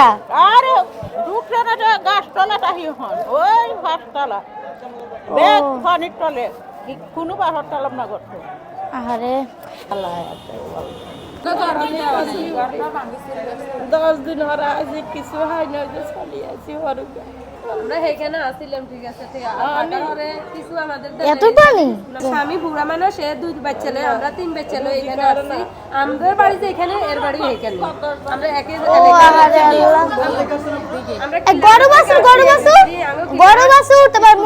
বাসা আরে ঢুকছে যে গাছতলা তাহি হন ওই গাছতলা। বেগ পানির তলে। কি- কোনো বাহর তালাম না করতো। আরে আল্লাহ দশ দিন হরা আছে কিছু হয় না যে চলি আছি হরুকা আমরা এখানে আসছিলাম ঠিক আছে ঠিক আছে। কিছু আমাদের এত পানি? স্বামী বুড়া মানুষ সে দুই বাচ্চা লয় আমরা তিন বাচ্চা লয় এখানে আসছি। আমাদের বাড়ি এখানে এর বাড়ি এখানে আমরা একই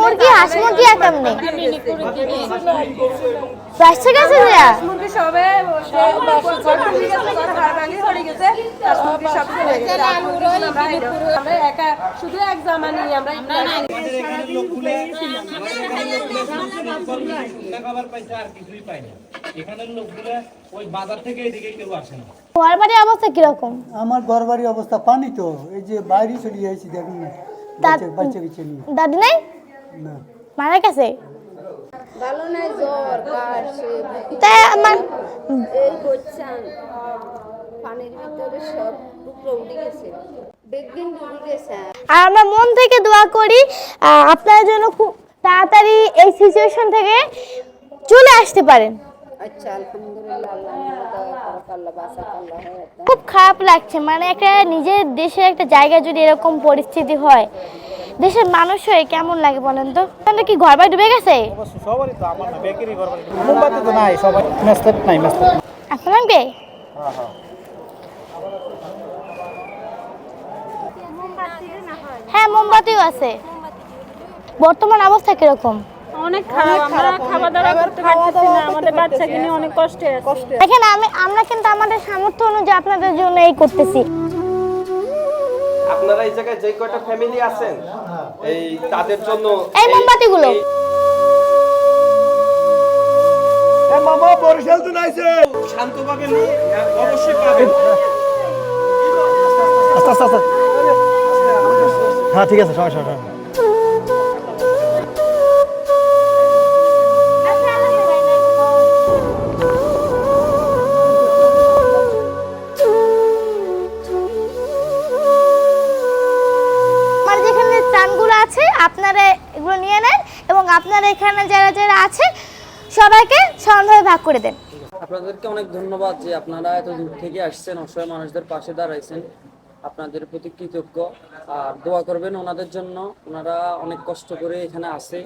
মুরগি হাঁস মুরগি আর কেমনে? বাচ্চা গেছে যা? মুরগি সবে হয়ে শুধু এক জামা নিয়ে আমরা অবস্থা কীরকম? আমার ঘর বাড়ির অবস্থা পানি তো এই যে বাইরে চলে যাইছি দেখুন না বাচ্চা বাচ্চা নিয়ে দাদি নাই? মারা গেছে ভালো নাই জ্বর কাশ তাই আমার এই বচ্চান পানির ভিতরে সব টুকরো উঠে গেছে। বেগদিন ডুবে গেছে। আর আমরা মন থেকে দোয়া করি আপনারা যেন খুব তাড়াতাড়ি এই সিচুয়েশন থেকে চলে আসতে পারেন। আচ্ছা খুব খারাপ লাগছে মানে একটা নিজের দেশের একটা জায়গায় যদি এরকম পরিস্থিতি হয় দেশের মানুষ হয়ে কেমন লাগে বলেন তো? আপনাদের কি ঘর বাড়ি ডুবে গেছে? সবারই তো আমার না বেকারি ঘর মোমবাতি তো নাই সবাই মেসলেট নাই মেসলেট আপনার কে? হ্যাঁ মোমবাতিও আছে। বর্তমান অবস্থা কীরকম? অনেক খারাপ আমরা খাওয়া দাওয়া করতে পারতেছি না আমাদের বাচ্চাকে নিয়ে অনেক কষ্টে কষ্টে দেখেন আমি আমরা কিন্তু আমাদের সামর্থ্য অনুযায়ী আপনাদের জন্য এই করতেছি। আপনারা এই জায়গায় যে কয়টা ফ্যামিলি আছেন এই তাদের জন্য এই মোমবাতিগুলো। মামা বরিশাল তো নাইছে। শান্তভাবে নিয়ে অবশ্যই পাবেন। আস্তে আস্তে আস্তে। হ্যাঁ ঠিক আছে সমস্যা সমস্যা। আপনারা এগুলো নিয়ে নেন এবং আপনারা এখানে যারা যারা আছে সবাইকে সমানভাবে ভাগ করে দেন। আপনাদেরকে অনেক ধন্যবাদ যে আপনারা এত দূর থেকে আসছেন, অসহায় মানুষদের পাশে দাঁড়াইছেন। আপনাদের প্রতি কৃতজ্ঞ। আর দোয়া করবেন ওনাদের জন্য। ওনারা অনেক কষ্ট করে এখানে আসে।